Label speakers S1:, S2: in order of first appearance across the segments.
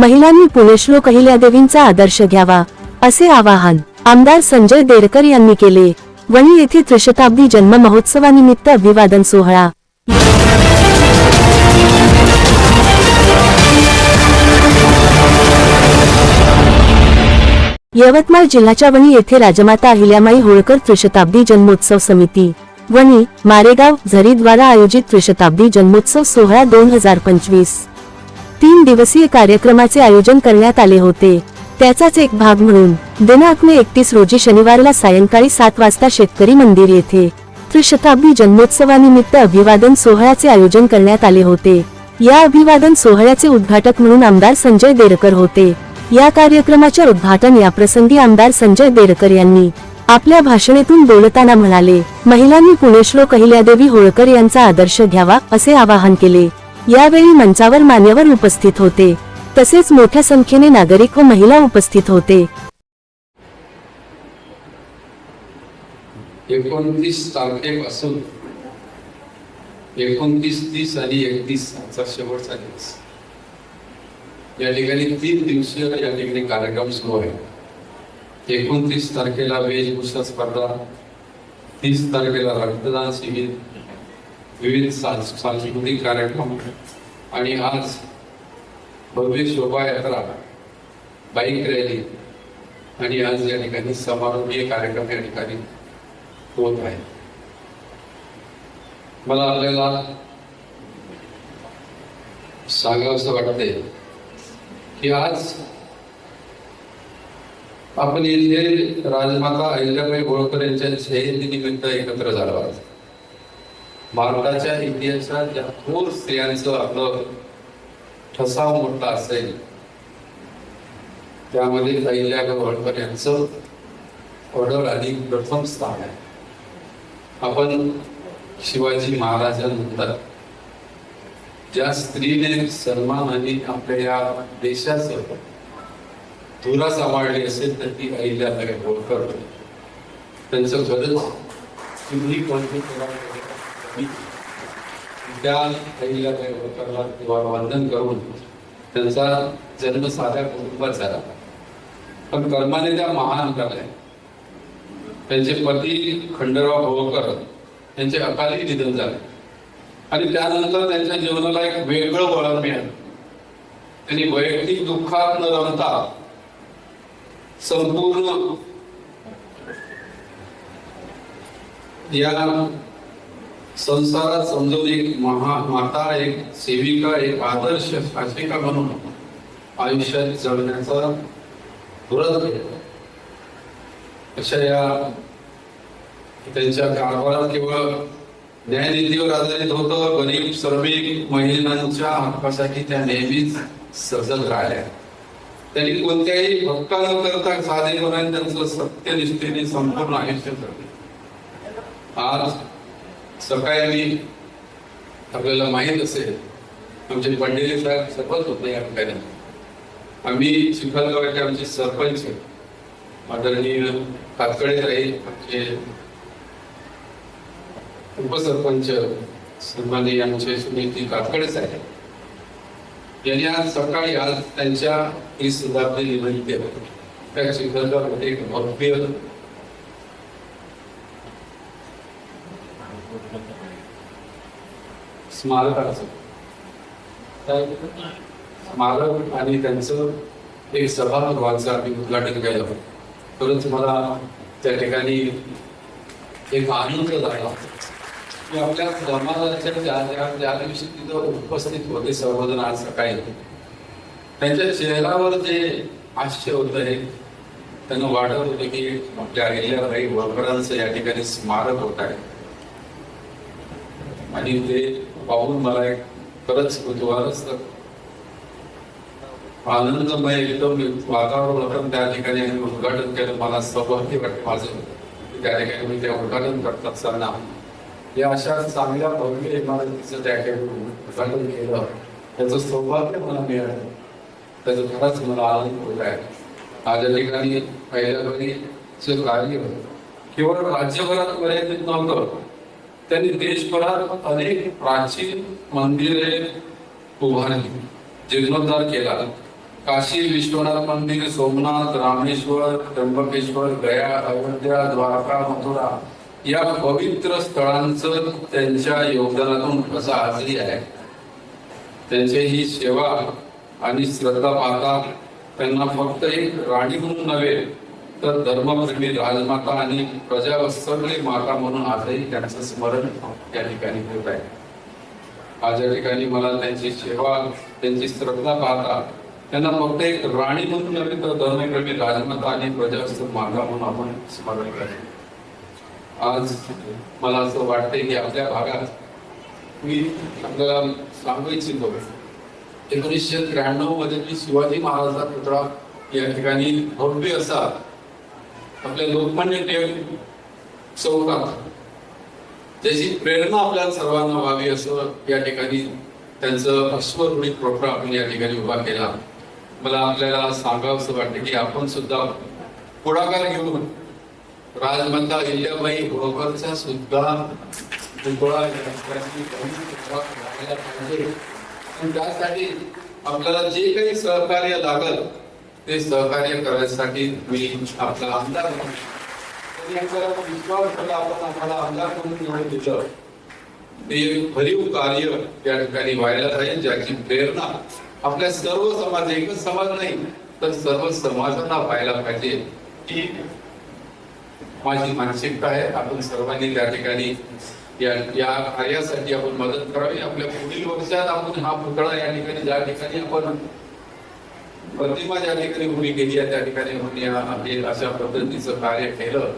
S1: महिलांनी पुणेश्लोक अहिल्यादेवींचा आदर्श घ्यावा असे आवाहन आमदार संजय देरकर यांनी केले. वणी येथे त्रिशताब्दी जन्म महोत्सवानिमित्त अभिवादन सोहळा. यवतमाळ जिल्ह्याच्या वणी येथे राजमाता अहिल्यामाई होळकर त्रिशताब्दी जन्मोत्सव समिती. वणी मारेगाव झरीद्वारा आयोजित त्रिशताब्दी जन्मोत्सव सोहळा दोन हजार पंचवीस. तीन दिवसीय कार्यक्रमाचे आयोजन करण्यात आले होते. त्याचाच एक भाग म्हणून दिनांक मे एकतीस रोजी शनिवारला सायंकाळी सात वाजता शेतकरी मंदिर येथे त्रिशताब्दी जन्मोत्सवानिमित्त अभिवादन सोहळ्याचे आयोजन करण्यात आले होते. या अभिवादन सोहळ्याचे उद्घाटक म्हणून आमदार संजय देरकर होते. या कार्यक्रमाच्या उद्घाटन या प्रसंगी आमदार संजय देरकर यांनी आपल्या भाषणेतून बोलताना म्हणाले महिलांनी पुणेश्लोक अहिल्यादेवी होळकर यांचा आदर्श घ्यावा असे आवाहन केले. यावेळी मंचावर मान्यवर उपस्थित होते. तसेच मोठ्या संख्येने नागरिक व महिला उपस्थित होते.
S2: एकोणतीस तारखेपासून एकोणतीस तीस आणि एकतीस चा शेवटचा दिवस. या ठिकाणी तीन दिवसीय या ठिकाणी कार्यक्रम सुरू आहे. एकोणतीस तारखेला वेशभूषा स्पर्धा तीस तारखेला रक्तदान शिबिर विविध सांस्कृतिक कार्यक्रम आणि आज भव्य शोभायात्रा बाईक रॅली आणि आज या ठिकाणी समारोपीय कार्यक्रम या ठिकाणी होत आहे. मला आपल्याला सांगावंसं वाटतंय की आज आपण इथे राजमाता अहिल्याबाई होळकर यांच्या जयंतीनिमित्त एकत्र झालो आहोत. भारताच्या इतिहासात ज्या थोर स्त्रियांचं आपलं ठसाव मोठा असेल त्यामध्ये अहिल्या गवळकर यांचं ऑर्डर आणि प्रथम स्थान आहे. आपण शिवाजी महाराजांनंतर ज्या स्त्रीने सन्मानाने आपल्या या देशाचं धुरा सांभाळली असेल तर ती अहिल्याबाई होळकर त्यांचं खरंच तुम्ही कोणती त्या अहिल्याबाई होळकरला किंवा वंदन करून त्यांचा जन्म साध्या कुटुंबात झाला. पण कर्माने त्या महान झाल्या त्यांचे पती खंडराव होळकर यांचे अकाली निधन झाले. आणि त्यानंतर त्यांच्या जीवनाला एक वेगळं वळण मिळालं. त्यांनी वैयक्तिक दुःखात न रमता संपूर्ण या संसारात समजून एक महा माता एक सेविका एक आदर्श शासिका म्हणून आयुष्यात जगण्याचा व्रत अशा या त्यांच्या कारभारात केवळ न्यायनीतीवर आधारित होतं गरीब श्रमिक महिलांच्या हक्कासाठी त्या नेहमीच सजग राहिल्या. त्यांनी कोणत्याही भक्का न करता साधेपणाने त्यांचं सत्यनिष्ठेने संपूर्ण आयुष्य जगले. आज सकाळी आपल्याला माहीत असेल आमचे पंडित साहेब सरपंच होते या ठिकाणी. आम्ही चिखलगावचे आमचे सरपंच आदरणीय कातकडे राहील आमचे उपसरपंच सन्माननीय आमचे सुनीती कातकडे साहेब. यांनी आज सकाळी आज त्यांच्या ही शताब्दी निमित्त त्या चिखलगावमध्ये एक भव्य स्मारकाचं. काय? स्मारक आणि त्यांचं एक सभागृहाचं आम्ही उद्घाटन केलं. परंतु मला त्या ठिकाणी एक आनंद झाला. की आपल्या समाजाच्या ज्या ज्या ज्या दिवशी तिथं उपस्थित होते सर्वजण आज सकाळी. त्यांच्या चेहऱ्यावर जे आश्चर्य होत आहे त्यांना वाटत होतं की आपल्या अहिल्याबाई होळकरांचं या ठिकाणी स्मारक होत आहे. आणि ते पाहून मला एक खरंच कुतूहलच आनंदमय एकदम वातावरण होतं त्या ठिकाणी आम्ही उद्घाटन केलं. मला सौभाग्य वाटत माझं. त्या ठिकाणी मी ते उद्घाटन करत असताना या अशा चांगल्या भव्य इमारतीचं त्या ठिकाणी उद्घाटन केलं. त्याचं सौभाग्य मला मिळालं. त्याचं खरंच मला आनंद होत आहे. माझ्या ठिकाणी पहिल्या पहिल्यापैकीचं कार्य केवळ राज्यभरात पर्यंत नव्हतं. त्यांनी देशभरात अनेक प्राचीन मंदिरे उभारली जीर्णोद्धार केला. काशी विश्वनाथ मंदिर सोमनाथ रामेश्वर त्र्यंबकेश्वर गया अयोध्या द्वारका मथुरा या पवित्र स्थळांचं त्यांच्या योगदानातून कसा आजही आहे. त्यांची ही सेवा आणि श्रद्धा पाहता त्यांना फक्त एक राणी म्हणून नव्हे तर धर्मप्रेमी राजमाता आणि प्रजावत्सरली माता म्हणून आजही त्यांचं स्मरण त्या ठिकाणी होत आहे. आज या ठिकाणी मला त्यांची सेवा त्यांची श्रद्धा पाहता त्यांना फक्त एक राणी म्हणून नव्हे तर धर्मप्रेमी राजमाता आणि प्रजावत्सर माता म्हणून आपण स्मरण करतो आज मला असं वाटते की आपल्या भागात मी आपल्याला सांगू इच्छितो. एकोणीसशे त्र्याण्णवमध्ये मी शिवाजी महाराजांचा पुतळा या ठिकाणी भव्य असा आपल्या लोकमान्य टिळक चौकात त्याची प्रेरणा आपल्या सर्वांना व्हावी असं या ठिकाणी त्यांचं अश्वरूढी प्रोग्राम आपण या ठिकाणी उभा केला मला आपल्याला सांगावंसं वाटतं की आपण सुद्धा पुढाकार घेऊन राजमाता अहिल्याबाई होळकरचा सुद्धा पाहिजे. त्यासाठी आपल्याला जे काही सहकार्य लागल ते सहकार्य करायसाठी मी आपला आमदार विश्वास ठेवला आपण आम्हाला आमदार म्हणून निवडून दिलं. ते भरीव कार्य त्या ठिकाणी व्हायला जाईल ज्याची प्रेरणा आपल्या सर्व समाज एकच समाज नाही तर सर्व समाजांना व्हायला पाहिजे. ही माझी मानसिकता आहे. आपण सर्वांनी त्या ठिकाणी या या कार्यासाठी आपण मदत करावी. आपल्या पुढील वर्षात आपण हा पुतळा या ठिकाणी ज्या ठिकाणी आपण प्रतिमा ज्या ठिकाणी उभी केली आहे त्या ठिकाणी आपण हे अशा पद्धतीचं कार्य केलं.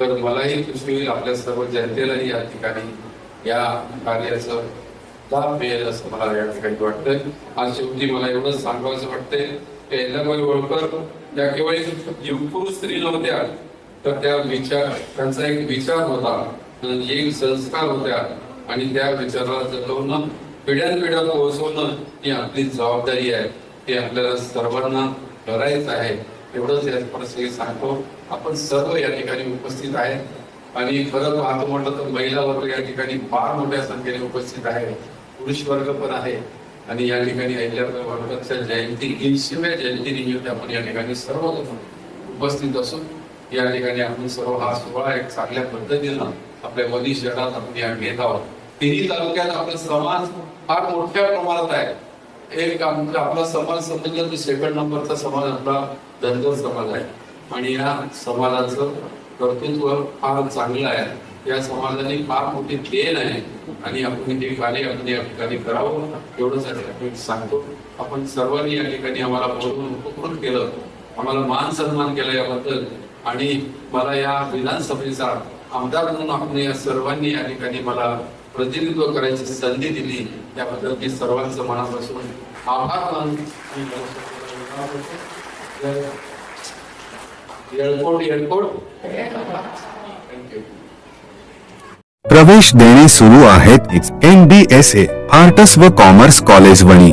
S2: तर मलाही खुशी होईल आपल्या सर्व जनतेलाही या ठिकाणी या कार्याचं लाभ मिळेल असं मला या ठिकाणी वाटतंय. आज शेवटी मला एवढंच सांगावं वाटतंय की अहिल्याबाई होळकर या केवळ एक स्त्री नव्हत्या तर त्या विचार त्यांचा एक विचार होता एक संस्कार होत्या आणि त्या विचाराला जगवणं पिढ्यानपिढ्या पोहोचवणं ही आपली जबाबदारी आहे. ते आपल्याला सर्वांना करायचं आहे एवढंच या प्रसंगी सांगतो. आपण सर्व या ठिकाणी उपस्थित आहे. आणि खरं पाहतो म्हटलं तर महिला वर्ग या ठिकाणी फार मोठ्या संख्येने उपस्थित आहे. पुरुष वर्ग पण आहे. आणि या ठिकाणी अहिल्याबाईच्या जयंती ऐंशीव्या जयंती निमित्त आपण या ठिकाणी सर्व उपस्थित असून या ठिकाणी आपण सर्व हा सोहळा एक चांगल्या पद्धतीनं आपल्या वनी शहरात आपण या घेत आहोत. तिन्ही तालुक्यात आपला समाज फार मोठ्या प्रमाणात आहे. एक आमचा आपला समाज समजला तर सेकंड नंबरचा समाज आपला धनगर समाज आहे. आणि या समाजाचं कर्तृत्व फार चांगलं आहे. या समाजाने फार मोठी देण आहे. आणि आपण ते कार्य आपण या ठिकाणी करावं एवढंच आपण सांगतो आपण सर्वांनी या ठिकाणी आम्हाला बोलवून उपकृत केलं. आम्हाला मान सन्मान केला याबद्दल. आणि मला या विधानसभेचा आमदार म्हणून आपण या सर्वांनी या ठिकाणी मला प्रतिनिधित्व करायची संधी दिली त्याबद्दल मी सर्वांचं मनापासून आभार मानून येळकोट थँक्यू
S3: प्रवेश देणे सुरू आहेत N D S A arts व कॉमर्स कॉलेज वणी.